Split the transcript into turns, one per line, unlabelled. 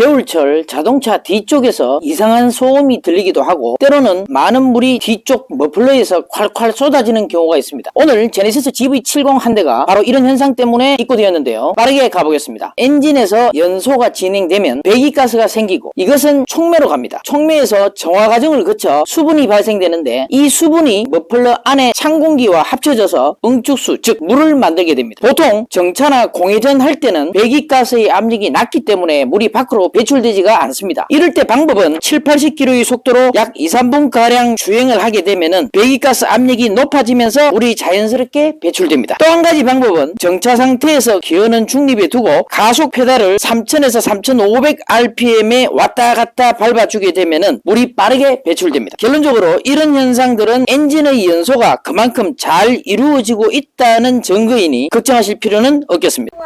겨울철 자동차 뒤쪽에서 이상한 소음이 들리기도 하고 때로는 많은 물이 뒤쪽 머플러에서 콸콸 쏟아지는 경우가 있습니다. 오늘 제네시스 GV70 한 대가 바로 이런 현상 때문에 입고되었는데요. 빠르게 가보겠습니다. 엔진에서 연소가 진행되면 배기가스가 생기고 이것은 촉매로 갑니다. 촉매에서 정화 과정을 거쳐 수분이 발생되는데 이 수분이 머플러 안에 찬 공기와 합쳐져서 응축수 즉 물을 만들게 됩니다. 보통 정차나 공회전 할 때는 배기가스의 압력이 낮기 때문에 물이 밖으로 배출되지가 않습니다. 이럴 때 방법은 7, 80km의 속도로 약 2, 3분 가량 주행을 하게 되면은 배기가스 압력이 높아지면서 물이 자연스럽게 배출됩니다. 또 한 가지 방법은 정차 상태에서 기어는 중립에 두고 가속 페달을 3000에서 3500rpm에 왔다 갔다 밟아주게 되면은 물이 빠르게 배출됩니다. 결론적으로 이런 현상들은 엔진의 연소가 그만큼 잘 이루어지고 있다는 증거이니 걱정하실 필요는 없겠습니다.